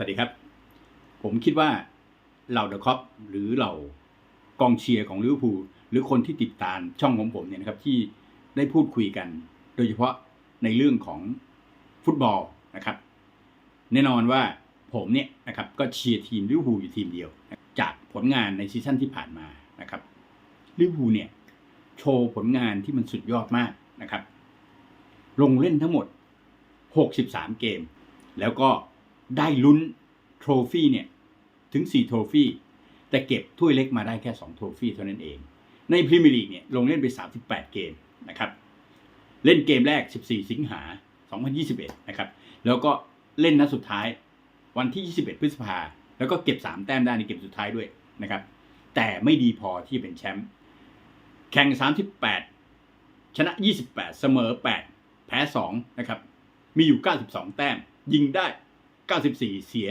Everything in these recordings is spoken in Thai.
สวัสดีครับ ผมคิดว่าเหล่าเดอะคอปหรือเหล่ากองเชียร์ของลิเวอร์พูลหรือคนที่ติดตามช่องของผมเนี่ยนะครับที่ได้พูดคุยกัน โดยเฉพาะในเรื่องของฟุตบอลนะครับ แน่นอนว่าผมเนี่ยนะครับก็เชียร์ทีมลิเวอร์พูลอยู่ทีมเดียว จากผลงานในซีซั่นที่ผ่านมานะครับลิเวอร์พูลเนี่ยโชว์ผลงานที่มันสุดยอดมากนะครับ ลงเล่นทั้งหมด 63 เกม แล้วก็ ได้ลุ้นโทรฟี่เนี่ยถึง 4 โทรฟี่ แต่เก็บถ้วยเล็กมาได้แค่ 2 โทรฟี่เท่านั้นเอง ในพรีเมียร์ลีกเนี่ยลงเล่นไป 38 เกมนะครับเล่นเกมแรก 14 สิงหา 2021 นะครับ แล้วก็เล่นนัดสุดท้ายวันที่ 21 พฤษภา แล้วก็เก็บ 3 แต้มได้ในเกมสุดท้ายด้วยนะครับ แต่ไม่ดีพอที่จะเป็นแชมป์แข่ง 38 ชนะ 28 เสมอ 8 แพ้ 2 นะครับ มีอยู่ 92 แต้ม ยิงได้ 94 เสีย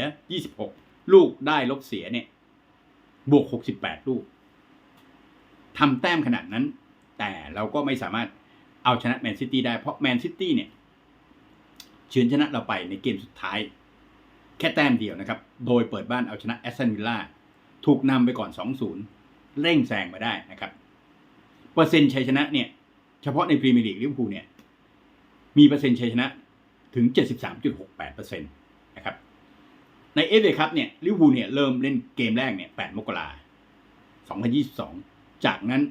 26 ลูกได้ลบเสียเนี่ย บวก 68 ลูกทำแต้มขนาดนั้น แต่เราก็ไม่สามารถเอาชนะแมนซิตี้ได้ เพราะแมนซิตี้เนี่ยเฉือนชนะเราไปในเกมสุดท้าย แค่แต้มเดียวนะครับ โดยเปิดบ้านเอาชนะแอสตันวิลล่าถูกนำไปก่อน 2-0 เร่งแซงมาได้นะครับ เปอร์เซ็นต์ชัยชนะเนี่ย เฉพาะในพรีเมียร์ลีกลิเวอร์พูลเนี่ย มีเปอร์เซ็นต์ชัยชนะถึง 73.68%นะครับ ในเอฟเอครับเนี่ยลิเวอร์พูลเนี่ยเริ่มเล่นเกมแรกเนี่ย 8 มกราคม 2022 จากนั้น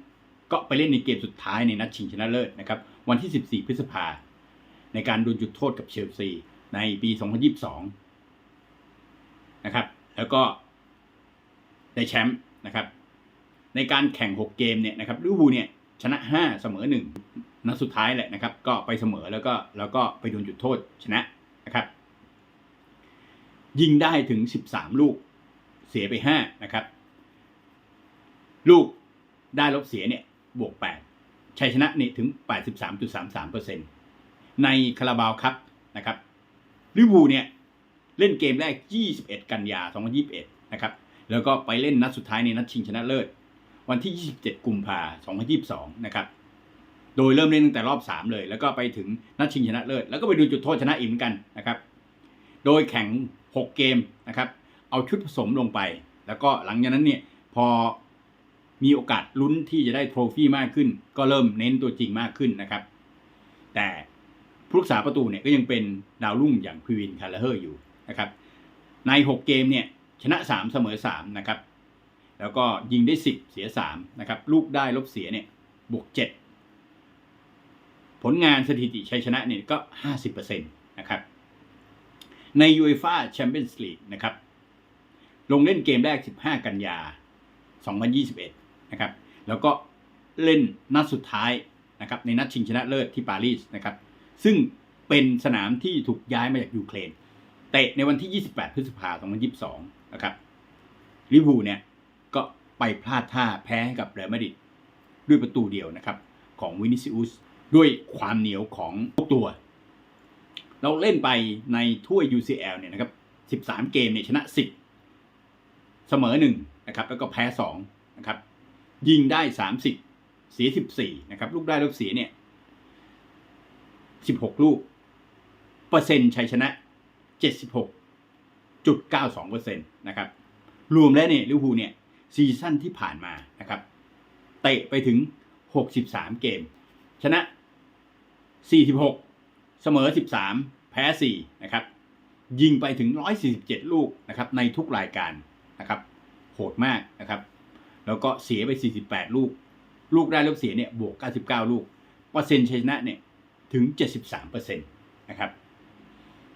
ก็ไปเล่นในเกมสุดท้ายในนัดชิงชนะเลิศนะครับ วันที่ 14 พฤษภา ในการโดนจุดโทษกับเชลซีในปี 2022 นะครับ แล้วก็ได้แชมป์นะครับ ในการแข่ง 6 เกมเนี่ยนะครับลิเวอร์พูลเนี่ยชนะ 5 เสมอ 1 นัดสุดท้ายแหละนะครับ ก็ไปเสมอแล้วก็แล้วก็ไปโดนจุดโทษชนะ ยิงได้ถึง 13 ลูก เสียไป 5 นะครับ ลูกได้ลบเสียเนี่ยบวก 8 ชัยชนะเนี่ยถึง 83.33%ในคาราบาวครับนะครับลิเวอร์พูเนี่ยเล่นเกมแรก 21 กันยา 2021 นะครับ แล้วก็ไปเล่นนัดสุดท้ายในนัดชิงชนะเลิศ วันที่ 27 กุมภา2022 นะครับ โดยเริ่มเล่นตั้งแต่รอบ 3 เลย แล้วก็ไปถึงนัดชิงชนะเลิศ แล้วก็ไปดูจุดโทษชนะอีกเหมือนกันนะครับ โดยแข่ง 6 เกมนะครับเอาชุดผสมลงไป แล้วก็หลังจากนั้นเนี่ยพอมีโอกาสลุ้นที่จะได้โทรฟี่มากขึ้น ก็เริ่มเน้นตัวจริงมากขึ้นนะครับ แต่ผู้รักษาประตูเนี่ยก็ยังเป็นดาวรุ่งอย่างพวินคาร์ลเฮอร์อยู่นะครับ ใน 6 เกมเนี่ยชนะ 3 เสมอ 3 นะครับ แล้วก็ยิงได้ 10 เสีย 3 นะครับ ลูกได้ลบเสียเนี่ยบวก 7 ผลงานสถิติชัยชนะเนี่ยก็ 50%นะครับ ใน UEFA Champions League นะครับ ลงเล่นเกมแรก 15 กันยา 2021 นะครับ แล้วก็เล่นนัดสุดท้ายนะครับในนัดชิงชนะเลิศที่ปารีสนะครับ ซึ่งเป็นสนามที่ถูกย้ายมาจากยูเครน เตะในวันที่ 28 พฤษภาคม 2022 นะครับลิเวอร์พูลเนี่ยก็ไปพลาดท่าแพ้ให้กับเรอัลมาดริดด้วยประตูเดียวนะครับ ของวินิซิอุสด้วยความเหนียวของทุกตัว เราเล่นไปในถ้วย UCL เนี่ยนะครับ 13 เกมเนี่ยชนะ 10 เสมอ1นะครับ แล้วก็แพ้2นะครับ ยิงได้ 30 เสีย 14 นะครับ ลูกได้ลูกเสียเนี่ย 16 ลูก เปอร์เซ็นต์ชัยชนะ 76.92%นะครับ รวมแล้วเนี่ยลิเวอร์พูลเนี่ยซีซั่นที่ผ่านมานะครับ เตะไปถึง 63 เกม ชนะ 46 เสมอ 13 แพ้ 4 นะครับ ยิงไปถึง 147 ลูกนะครับในทุกรายการนะครับ โหดมากนะครับ แล้วก็เสียไป 48 ลูก ลูกได้ลูกเสียเนี่ยบวก 99 ลูก เปอร์เซ็นต์ชัยชนะเนี่ยถึง 73%นะครับ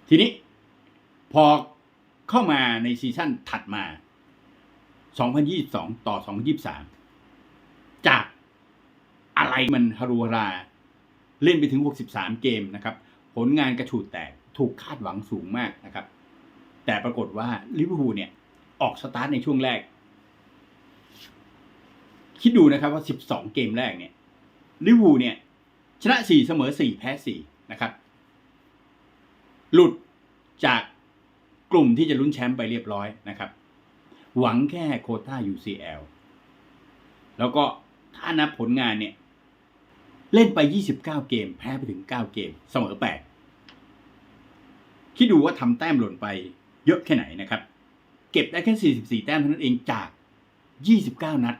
ทีนี้พอเข้ามาในซีซั่นถัดมา 2022 ต่อ 2023 จากอะไรมันฮารุรา เล่นไปถึง 63 เกมนะครับ ผลงานกระฉูดแตกถูกคาดหวังสูงมากนะครับ แต่ปรากฏว่าลิเวอร์พูลเนี่ยออกสตาร์ทในช่วงแรก คิดดูนะครับว่า 12 เกมแรกเนี่ยลิเวอร์พูลเนี่ยชนะ 4 เสมอ 4 แพ้ 4 นะครับ หลุดจากกลุ่มที่จะลุ้นแชมป์ไปเรียบร้อยนะครับ หวังแค่โคต้า UCL แล้วก็ถ้านับผลงานเนี่ย เล่นไป 29 เกม แพ้ไปถึง 9 เกม เสมอ 8 คิดดูว่าทำแต้มหล่นไปเยอะแค่ไหนนะครับ เก็บได้แค่ 44 แต้มเท่านั้นเองจาก 29 นัด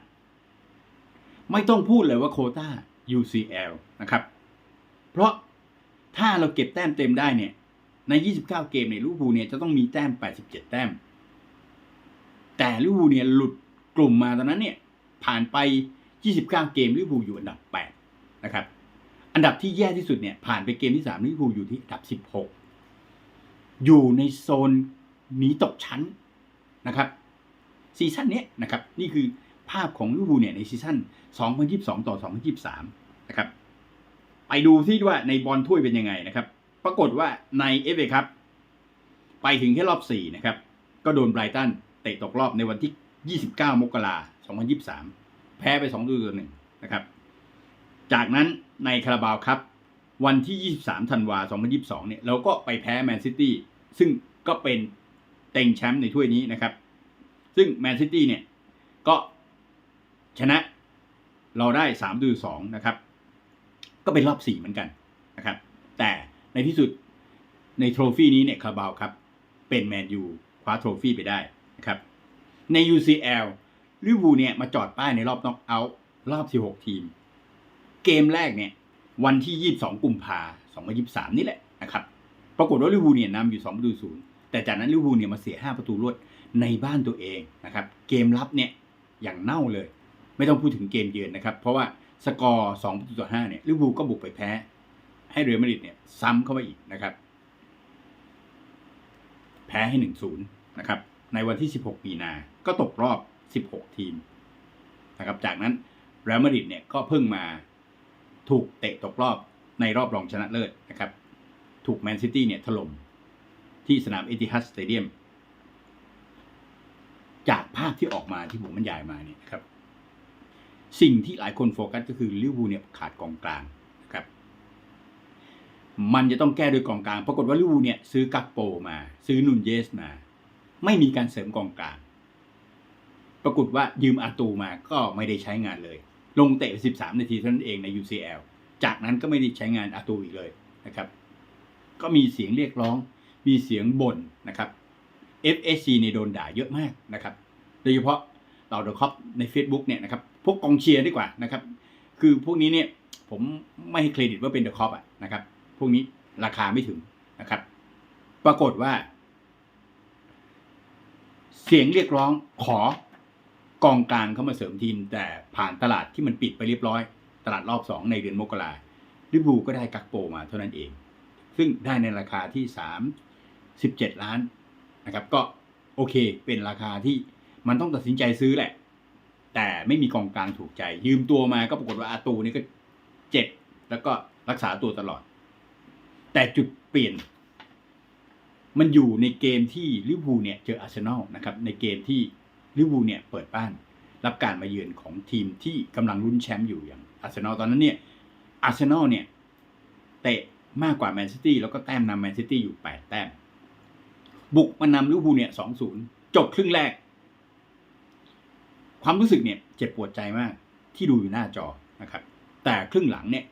ไม่ต้องพูดเลยว่าโคต้า UCL นะครับ เพราะถ้าเราเก็บแต้มเต็มได้เนี่ย ใน 29 เกมเนี่ยลิเวอร์พูลเนี่ยจะต้องมีแต้ม 87 แต้ม แต่ลิเวอร์พูลเนี่ยหลุดกลุ่มมาตอนนั้นเนี่ย ผ่านไป 29 เกมลิเวอร์พูลอยู่อันดับ 8 นะครับ อันดับที่แย่ที่สุดเนี่ยผ่านไปเกมที่3ลิเวอร์พูลอยู่ที่อันดับ16อยู่ในโซนหนีตกชั้นนะครับซีซั่นนี้นะครับนี่คือภาพของลิเวอร์พูลเนี่ยในซีซั่น2022 ต่อ 2023 นะครับ ไปดูที่ว่าในบอลถ้วยเป็นยังไงนะครับ ปรากฏว่าในเอฟเอครับ ไปถึงแค่รอบ 4 นะครับ ก็โดนไบรตันเตะตกรอบในวันที่ 29 มกราคม 2023 แพ้ไป2ตัวต่อหนึ่งนะครับ จากนั้นในคาราบาวครับ วันที่ 23 ธันวาคม2022 เนี่ย เราก็ไปแพ้แมนซิตี้ซึ่งก็เป็นเต็งแชมป์ในถ้วยนี้นะครับ ซึ่งแมนซิตี้เนี่ย ก็ชนะเราได้3ตัว2นะครับ ก็เป็นรอบ 4 เหมือนกันนะครับ แต่ในที่สุดในโทรฟี่นี้เนี่ยคาราบาวครับ เป็นแมนยูคว้าโทรฟี่ไปได้นะครับ ใน UCL ลิเวอร์พูลเนี่ยมาจอดป้ายในรอบน็อกเอาท์รอบ 16 ทีม เกมแรกเนี่ยวันที่ 22 กุมภา2023 นี่แหละนะครับปรากฏว่าลิเวอร์พูลเนี่ยนำอยู่2ประตูศูนย์แต่จากนั้นลิเวอร์พูลเนี่ยมาเสีย 5 ประตูรวดในบ้านตัวเองนะครับเกมรับเนี่ยอย่างเน่าเลย ไม่ต้องพูดถึงเกมเยือนนะครับ เพราะว่าสกอร์2ประตูต่อ5เนี่ยลิเวอร์พูลก็บุกไปแพ้ ให้เรอัลมาดริดเนี่ยซ้ำเข้ามาอีกนะครับแพ้ให้ 1-0นะครับในวันที่ 16 มีนาก็ตกรอบ 16 ทีมนะครับจากนั้นเรอัลมาดริดเนี่ยก็เพิ่งมา ถูกเตะตกรอบในรอบรองชนะเลิศนะครับ ถูกแมนซิตี้เนี่ยถล่มที่สนามเอติฮัดสเตเดียม จากภาพที่ออกมาที่ผมบรรยายมาเนี่ยนะครับ สิ่งที่หลายคนโฟกัสก็คือลิเวอร์พูลเนี่ยขาดกองกลางนะครับ มันจะต้องแก้โดยกองกลาง ปรากฏว่าลิเวอร์พูลเนี่ยซื้อกักโปมา ซื้อนุนเยสมา ไม่มีการเสริมกองกลาง ปรากฏว่ายืมอาตูมาก็ไม่ได้ใช้งานเลย ลงเตะ 13 นาทีเท่านั้นเองใน UCL จากนั้นก็ไม่ได้ใช้งานอาตูอีกเลยนะครับ ก็มีเสียงเรียกร้อง มีเสียงบ่นนะครับ FSC ในโดนด่าเยอะมากนะครับ โดยเฉพาะเราเดอะคอปใน Facebook เนี่ยนะครับ พวกกองเชียร์ดีกว่านะครับ คือพวกนี้เนี่ยผมไม่ให้เครดิตว่าเป็นเดอะคอปอะนะครับ พวกนี้ราคาไม่ถึงนะครับ ปรากฏว่า เสียงเรียกร้องขอ กองกลางเข้ามาเสริมทีม แต่ผ่านตลาดที่มันปิดไปเรียบร้อย ตลาดรอบสองในเดือนมกราลิเวอร์พูก็ได้กักโปมาเท่านั้นเอง ซึ่งได้ในราคาที่สามสิบเจ็ดล้านนะครับ ก็โอเคเป็นราคาที่มันต้องตัดสินใจซื้อแหละ แต่ไม่มีกองกลางถูกใจ ยืมตัวมาก็ปรากฏว่าอาตูนี่ก็เจ็บแล้วก็รักษาตัวตลอด แต่จุดเปลี่ยน มันอยู่ในเกมที่ลิเวอร์พูลเนี่ยเจออาร์เซนอลนะครับในเกมที่ ลิเวอร์พูลเนี่ยเปิดบ้านรับการมาเยือนของทีมที่กำลังลุ้นแชมป์อยู่อย่างอาร์เซนอลตอนนั้นเนี่ยอาร์เซนอลเนี่ยเตะมากกว่าแมนซิตี้แล้วก็แต้มนำแมนซิตี้อยู่ 8 แต้ม บุกมานำลิเวอร์พูลเนี่ย2-0จบครึ่งแรก ความรู้สึกเนี่ยเจ็บปวดใจมากที่ดูอยู่หน้าจอนะครับ แต่ครึ่งหลังเนี่ย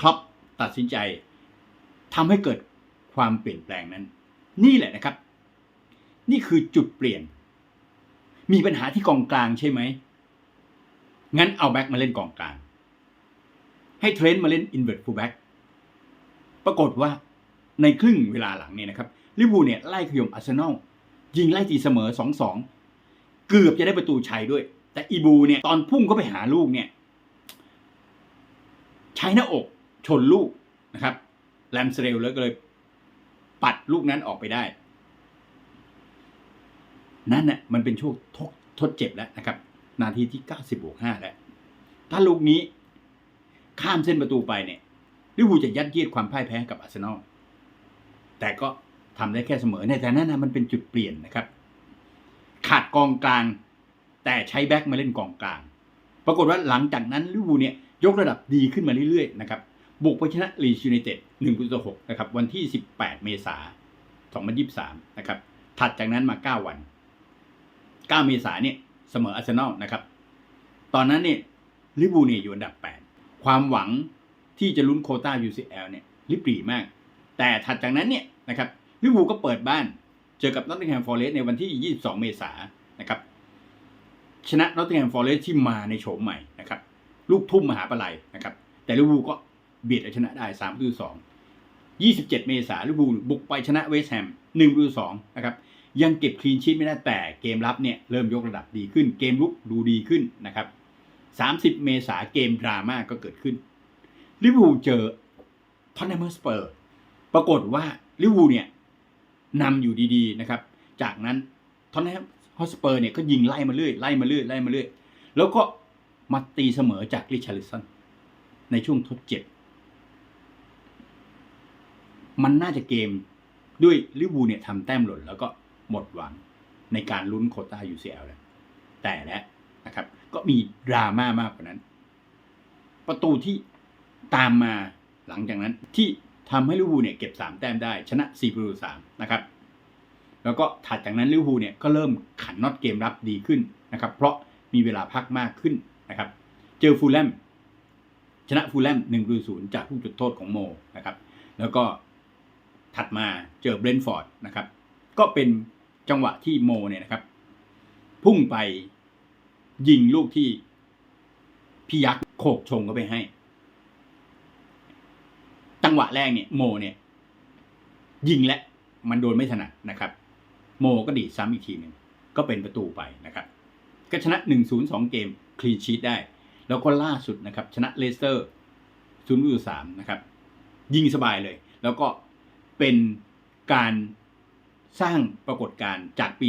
ครอปตัดสินใจทำให้เกิดความเปลี่ยนแปลงนั้น นี่แหละนะครับ นี่คือจุดเปลี่ยน มีปัญหาที่กองกลางใช่ไหม งั้นเอาแบ็กมาเล่นกองกลาง ให้เทรนต์มาเล่นอินเว r ร์ f ฟูลแบ็กปรากฏว่าในครึ่งเวลาหลังเนี่ยนะครับลิเวอร์พูลเนี่ยไล่ขย่มอาร์เซนอลยิงไล่ตีเสมอ 2-2 เกือบจะได้ประตูชัยด้วย แต่อีบูเนี่ยตอนพุ่งเข้าไปหาลูกเนี่ยใช้หน้าอกชนลูกนะครับแรมสเรลแล้วก็เลยปัดลูกนั้นออกไปได้ นั่นน่ะมันเป็นช่วงทดทดเจ็บแล้วนะครับ นาทีที่ 90บวก5แล้ว ถ้าลูกนี้ข้ามเส้นประตูไปเนี่ยลิเวอร์พูลจะยัดเยียดความพ่ายแพ้กับอาร์เซนอลแต่ก็ทำได้แค่เสมอในแต่นั้นนะมันเป็นจุดเปลี่ยนนะครับ ขาดกองกลาง แต่ใช้แบ็กมาเล่นกองกลาง ปรากฏว่าหลังจากนั้นลิเวอร์พูลเนี่ยยกระดับดีขึ้นมาเรื่อยๆนะครับบุกไปชนะลีชยูไนเต็ด1ประตูต่อ6นะครับ วันที่ 18 เมษายน2023 นะครับ ถัดจากนั้นมา 9 วัน 9 เมษายนเนี่ยเสมออาร์เซนอลนะครับ ตอนนั้นเนี่ยลิเวอร์พูเนี่ยอยู่อันดับ 8 ความหวังที่จะลุ้นโคต้า UCL เนี่ยริบหรี่มาก แต่ถัดจากนั้นเนี่ยนะครับลิเวอร์พูก็เปิดบ้านเจอกับนอตติงแฮมฟอร์เรสต์ในวันที่ 22 เมษายนนะครับชนะนอตติงแฮมฟอร์เรสต์ที่มาในโฉมใหม่นะครับลูกทุ่มมหาปลัยนะครับ แต่ลิเวอร์พูก็เบียดเอาชนะได้3ประตู2 27 เมษายนลิเวอร์พูบุกไปชนะเวสต์แฮม1ประตู2นะครับ ยังเก็บคลีนชีตไม่ได้แต่เกมรับเนี่ยเริ่มยกระดับดีขึ้น เกมลุกดูดีขึ้นนะครับ 30 เมษาเกมดราม่าก็เกิดขึ้นลิเวอร์พูลเจอทอนแนมสเปอร์ปรากฏว่าลิเวอร์พูลเนี่ยนำอยู่ดีๆนะครับ จากนั้นทอนแนมฮอสเปอร์เนี่ยก็ยิงไล่มาเรื่อยไล่มาเรื่อยไล่มาเรื่อยแล้วก็มาตีเสมอจากริชาร์ลิสันในช่วงทดเจ็บ มันน่าจะเกมด้วยลิเวอร์พูลเนี่ยทำแต้มหล่นแล้วก็ หมดหวังในการลุ้นโคต้า UCL แล้วแต่แล้วนะครับ ก็มีดราม่ามากกว่านั้น ประตูที่ตามมาหลังจากนั้นที่ทำให้ลิเวอร์พูลเนี่ยเก็บ 3 แต้มได้ ชนะ4ประตู3นะครับ แล้วก็ถัดจากนั้นลิเวอร์พูลเนี่ยก็เริ่มขันน็อตเกมรับดีขึ้นนะครับ เพราะมีเวลาพักมากขึ้นนะครับ เจอฟูลแลมชนะฟูลแลม1ประตู0จากลูกจุดโทษของโมนะครับ แล้วก็ถัดมาเจอเบรนฟอร์ดนะครับ ก็เป็น จังหวะที่โมเนี่ยนะครับ พุ่งไปยิงลูกที่พี่ยักษ์โขกชงก็ไปให้ จังหวะแรกเนี่ย โมเนี่ย ยิงและมันโดนไม่ถนัดนะครับ โมก็ดีดซ้ำอีกทีหนึ่งก็เป็นประตูไปนะครับ ก็ชนะ1-0-2เกมคลีนชีตได้ แล้วก็ล่าสุดนะครับ ชนะเลสเตอร์0ู3นะครับ ยิงสบายเลย แล้วก็เป็นการ สร้างปรากฏการณ์จากปี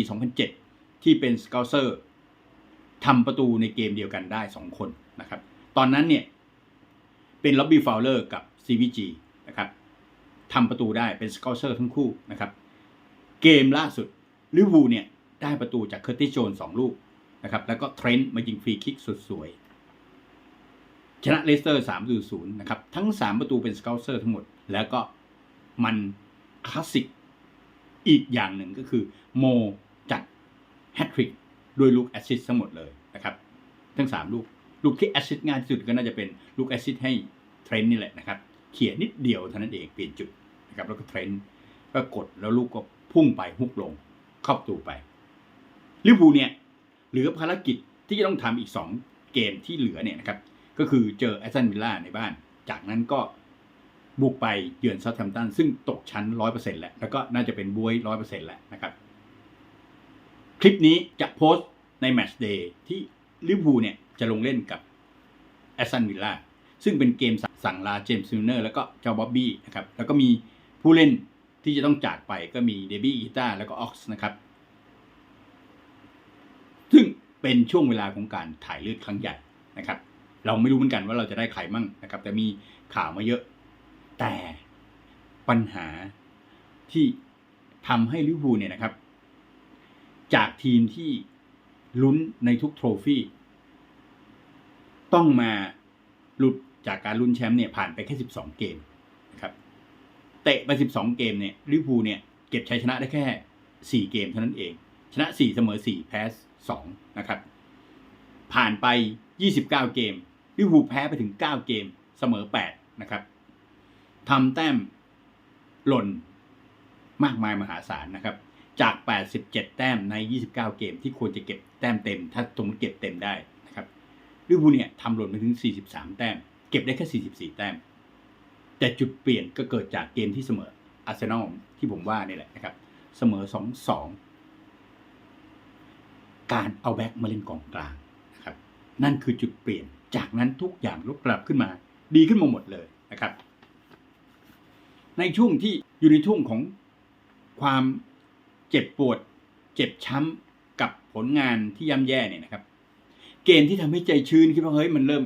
2007 ที่เป็นสเกลเซอร์ทำประตูในเกมเดียวกันได้ 2 คนนะครับ ตอนนั้นเนี่ย เป็นล็อบบี้ฟาวเลอร์กับ CVG นะครับทำประตูได้เป็นสเกลเซอร์ทั้งคู่นะครับ เกมล่าสุดลิเวอร์พูลเนี่ย ได้ประตูจากเคอร์ติโจนสองลูกนะครับ แล้วก็เทรนต์มายิงฟรีคิกสุดสวย ชนะเลสเตอร์3ามศูนย์นะครับ ทั้ง 3 ประตูเป็นสเกลเซอร์ทั้งหมด แล้วก็มันคลาสสิก อีกอย่างหนึ่งก็คือโมจัดแฮตทริกด้วยลูกแอสซิสต์ทั้งหมดเลยนะครับ ทั้ง 3 ลูก ลูกที่แอสซิสต์ง่ายที่สุดก็น่าจะเป็นลูกแอสซิสต์ให้เทรนต์นี่แหละนะครับ เขี่ยนิดเดียวเท่านั้นเองเปลี่ยนจุดนะครับแล้วก็เทรนต์ก็กดแล้วลูกก็พุ่งไปฮุกลงเข้าประตูไปลิเวอร์พูลเนี่ยเหลือภารกิจที่จะต้องทำอีก 2 เกมที่เหลือเนี่ยนะครับก็คือเจอแอสตันวิลล่าในบ้าน จากนั้นก็ บุกไปเยือนเซาท์แฮมป์ตันซึ่งตกชั้น 100%แหล้วแล้วก็น่าจะเป็นบวย 100%แหล้วนะครับ คลิปนี้จะโพสต์ในแมตช์เดย์ที่ลิเวอร์พูลเนี่ยจะลงเล่นกับแอสตันวิลล่าซึ่งเป็นเกมสั่งลาเจมส์ซิลเนอร์แล้วก็เจ้าบ๊อบบี้นะครับแล้วก็มีผู้เล่นที่จะต้องจากไปก็มีเดบี้อีตาแล้วก็ออกซ์นะครับ ซึ่งเป็นช่วงเวลาของการถ่ายเลือดครั้งใหญ่นะครับ เราไม่รู้เหมือนกันว่าเราจะได้ใครมั่งนะครับ แต่มีข่าวมาเยอะ แต่ปัญหาที่ทำให้ลิเวอร์พูลเนี่ยนะครับ จากทีมที่ลุ้นในทุกโทรฟี่ต้องมาหลุดจากการลุ้นแชมป์เนี่ยผ่านไปแค่ 12 เกมนะครับ เตะไป 12 เกมเนี่ยลิเวอร์พูลเนี่ยเก็บชัยชนะได้แค่ 4 เกมเท่านั้นเอง ชนะ 4 เสมอ 4 แพ้ 2 นะครับ ผ่านไป 29 เกมลิเวอร์พูลแพ้ไปถึง 9 เกมเสมอ 8 นะครับ ทำแต้มหล่นมากมายมหาศาลนะครับ จาก 87 แต้มใน 29 เกมที่ควรจะเก็บแต้มเต็ม ถ้าสมมติเก็บเต็มได้นะครับลิเวอร์พูลเนี่ยทำหล่นไปถึง 43 แต้ม เก็บได้แค่ 44 แต้ม แต่จุดเปลี่ยนก็เกิดจากเกมที่เสมออาร์เซนอลที่ผมว่านี่แหละนะครับ เสมอ 2-2 การเอาแบ็กมาเล่นกองกลางนะครับ นั่นคือจุดเปลี่ยน จากนั้นทุกอย่างลดกลับขึ้นมา ดีขึ้นมาหมดเลยนะครับ ในช่วงที่อยู่ในช่วงของความเจ็บปวด เจ็บช้ำกับผลงานที่ย่ำแย่เนี่ยนะครับ เกมที่ทำให้ใจชื้นคิดว่าเฮ้ยมันเริ่ม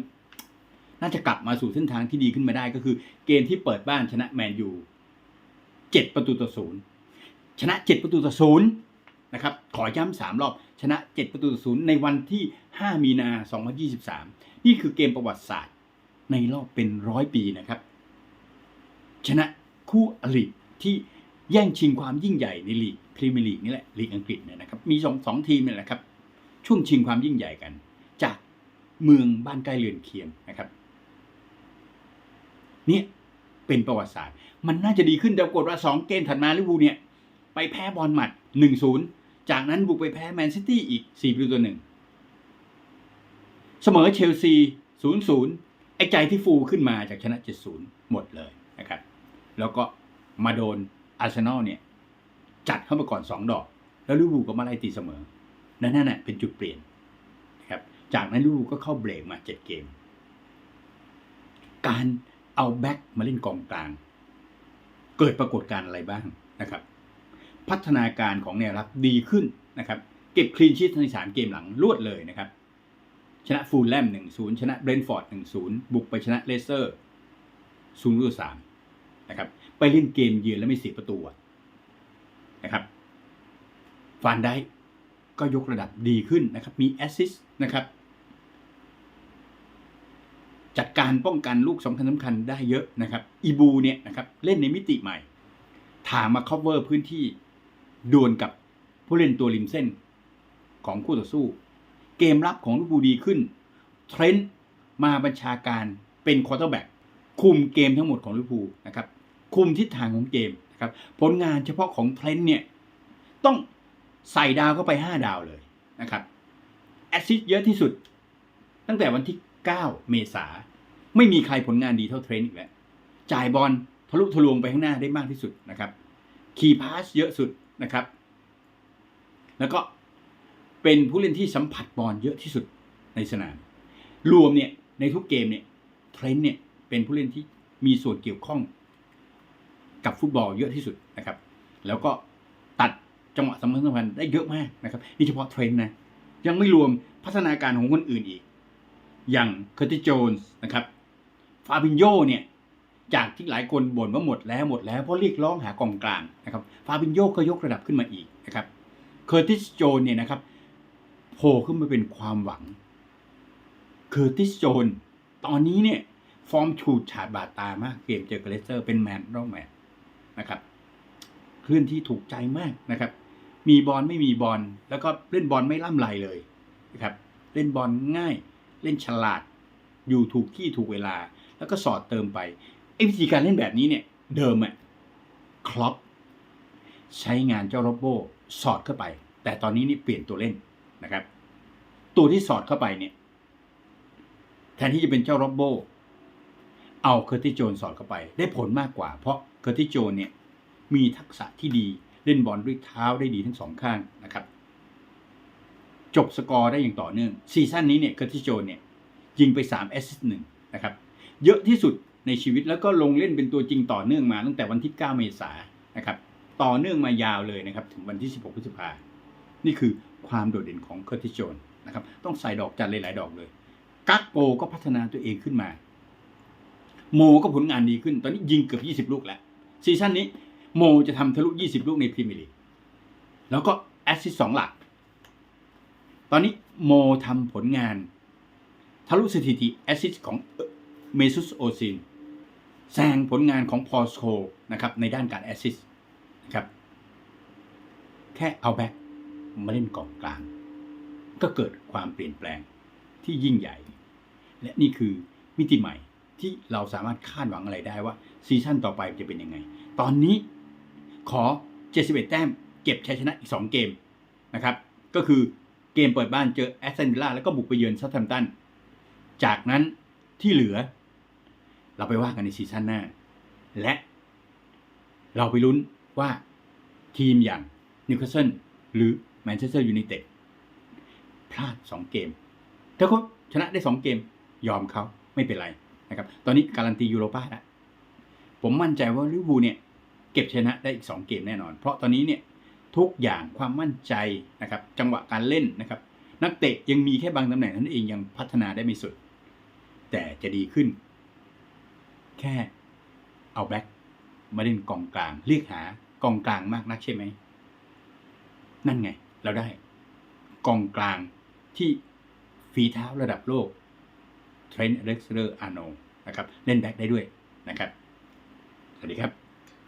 น่าจะกลับมาสู่เส้นทางที่ดีขึ้นมาได้ก็คือ เกมที่เปิดบ้านชนะแมนยูเจ็ดประตูต่อศูนย์ชนะเจ็ดประตูต่อศูนย์นะครับขอย้ำสามรอบชนะเจ็ดประตูต่อศูนย์ในวันที่ห้ามีนาสองพันยี่สิบสามนี่คือเกมประวัติศาสตร์ ในรอบเป็นร้อยปีนะครับ ชนะ คู่อริที่แย่งชิงความยิ่งใหญ่ในลีกพรีเมียร์ลีกนี่แหละลีกอังกฤษเนี่ยนะครับมีสองสองทีมเนี่ยแหละครับช่วงชิงความยิ่งใหญ่กัน จากเมืองบ้านใกล้เรือนเคียงนะครับเนี่ยเป็นประวัติศาสตร์ มันน่าจะดีขึ้นแต่ปรากฏว่าสองเกมถัดมาลิเวอร์พูลเนี่ยไปแพ้บอลหมัด 1-0 จากนั้นบุกไปแพ้แมนซิตี้อีก 4 ประตูต่อหนึ่งเสมอเชลซี 0-0 ไอ้ใจที่ฟูขึ้นมาจากชนะ 7-0 หมดเลยนะครับ แล้วก็มาโดนอาร์เซนอลเนี่ย จัดเข้ามาก่อน 2 ดอก แล้วลิเวอร์พูลก็มาไล่ตีเสมอ นั่นน่ะเป็นจุดเปลี่ยนนะครับจากนั้นลิเวอร์พูลก็เข้าเบรกมา 7 เกม การเอาแบ็คมาเล่นกองกลาง เกิดปรากฏการณ์อะไรบ้างนะครับ พัฒนาการของแนวรับดีขึ้นนะครับ เก็บคลีนชีตในสามเกมหลังรวดเลยนะครับ ชนะฟูลแลมหนึ่งศูนย์ชนะเบรนฟอร์ดหนึ่งศูนย์บุกไปชนะเลสเตอร์ศู นะครับ ไปเล่นเกมเยือนแล้วไม่เสียประตูนะครับฟานได้ก็ยกระดับดีขึ้นนะครับ มีแอสซิสต์นะครับ จัดการป้องกันลูกสำคัญสำคัญได้เยอะนะครับอีบูเนี่ยนะครับเล่นในมิติใหม่ถามมา cover พื้นที่ดวลกับผู้เล่นตัวริมเส้นของคู่ต่อสู้ เกมรับของลิเวอร์พูดีขึ้น เทรนต์มาบัญชาการเป็นควอเตอร์แบ็กคุมเกมทั้งหมดของลิเวอร์พูลนะครับ คุมทิศทางของเกมนะครับผลงานเฉพาะของเทรนต์เนี่ยต้องใส่ดาวเข้าไป 5 ดาวเลยนะครับแอสซิสต์เยอะที่สุด ตั้งแต่วันที่ 9 เมษาไม่มีใครผลงานดีเท่าเทรนต์อีกแล้วจ่ายบอลทะลุทะลวงไปข้างหน้าได้มากที่สุดนะครับคีย์พาสเยอะสุดนะครับ แล้วก็เป็นผู้เล่นที่สัมผัสบอลเยอะที่สุดในสนาม รวมเนี่ยในทุกเกมเนี่ยเทรนต์เนี่ยเป็นผู้เล่นที่มีส่วนเกี่ยวข้อง กับฟุตบอลเยอะที่สุดนะครับ แล้วก็ตัดจังหวะสำคัญสำคัญได้เยอะมากนะครับนี่เฉพาะเทรนต์นะยังไม่รวมพัฒนาการของคนอื่นอีก อย่างเคอร์ติโจนส์นะครับฟาบินโยเนี่ยจากที่หลายคนบ่นว่าหมดแล้วหมดแล้วเพราะเรียกร้องหากองกลางนะครับฟาบินโยก็ยกระดับขึ้นมาอีกนะครับเคอร์ติสโจนเนี่ยนะครับโผล่ขึ้นมาเป็นความหวังเคอร์ติสโจนตอนนี้เนี่ย ฟอร์มฉูดฉาดบาดตามากเกมเจอกับเลสเตอร์เป็นแมนรอบแมน นะครับเคลื่อนที่ถูกใจมากนะครับ มีบอลไม่มีบอลแล้วก็เล่นบอลไม่ล่ำไรเลยนะครับเล่นบอลง่าย เล่นฉลาด อยู่ถูกที่ถูกเวลา แล้วก็สอดเติมไปไอ้วิธีการเล่นแบบนี้เนี่ยเดิมอะครอปใช้งานเจ้าโรบโบสอดเข้าไป แต่ตอนนี้นี่เปลี่ยนตัวเล่นนะครับ ตัวที่สอดเข้าไปเนี่ยแทนที่จะเป็นเจ้าโรบโบเอาเคอร์ติโจนสอดเข้าไป ได้ผลมากกว่า เพราะ เคอร์ติโจนเนี่ยมีทักษะที่ดีเล่นบอลด้วยเท้าได้ดีทั้งสองข้างนะครับจบสกอร์ได้อย่างต่อเนื่องซีซั่นนี้เนี่ยเคอร์ติโจนเนี่ยยิงไป3แอสซิสต์หนึ่งนะครับเยอะที่สุดในชีวิตแล้วก็ลงเล่นเป็นตัวจริงต่อเนื่องมาตั้งแต่วันที่ 9 เมษายนนะครับต่อเนื่องมายาวเลยนะครับถึงวันที่ 16 พฤษภานี่คือความโดดเด่นของเคอร์ติโจนนะครับต้องใส่ดอกจันหลาย ๆ ดอกเลยกักโกก็พัฒนาตัวเองขึ้นมา โมก็ผลงานดีขึ้น ตอนนี้ยิงเกือบ 20 ลูกแล้ว ซีซั่นนี้โมจะทำทะลุ 20 ลูกในพรีเมียร์ลีกแล้วก็แอสซิสสองหลัก ตอนนี้โมทำผลงาน ทะลุสถิติแอสซิสของเมซุสโอซินแซงผลงานของพอสโคนะครับในด้านการแอสซิสนะครับแค่เอาแบ็คมาเล่นกองกลาง ก็เกิดความเปลี่ยนแปลงที่ยิ่งใหญ่ และนี่คือมิติใหม่ ที่เราสามารถคาดหวังอะไรได้ว่าซีซั่นต่อไปจะเป็นยังไง ตอนนี้ขอ 71 แต้ม เก็บชัยชนะอีก 2 เกมนะครับ ก็คือเกมเปิดบ้านเจอแอสตันวิลล่าแล้วก็บุกไปเยือนซัตแฮมป์ตัน จากนั้นที่เหลือ เราไปว่ากันในซีซั่นหน้า และเราไปลุ้นว่าทีมอย่างนิวคาสเซิลหรือแมนเชสเตอร์ยูไนเต็ดพลาด 2 เกม ถ้าเขาชนะได้ 2 เกม ยอมเขาไม่เป็นไร นะครับ ตอนนี้การันตียูโรป้าแล้วผมมั่นใจว่าลิเวอร์พูลเนี่ยเก็บชนะได้อีก 2 เกมแน่นอน เพราะตอนนี้เนี่ยทุกอย่างความมั่นใจนะครับจังหวะการเล่นนะครับ นักเตะยังมีแค่บางตำแหน่งนั้นเองยังพัฒนาได้ไม่สุด แต่จะดีขึ้น แค่เอาแบ็คมาเล่นกองกลาง เรียกหากองกลางมากนักใช่ไหม นั่นไง เราได้ กองกลางที่ฝีเท้าระดับโลกเทรนด์เล็กซ์เลอร์อาโน นะครับเล่นแบ็คได้ด้วยนะครับ สวัสดีครับ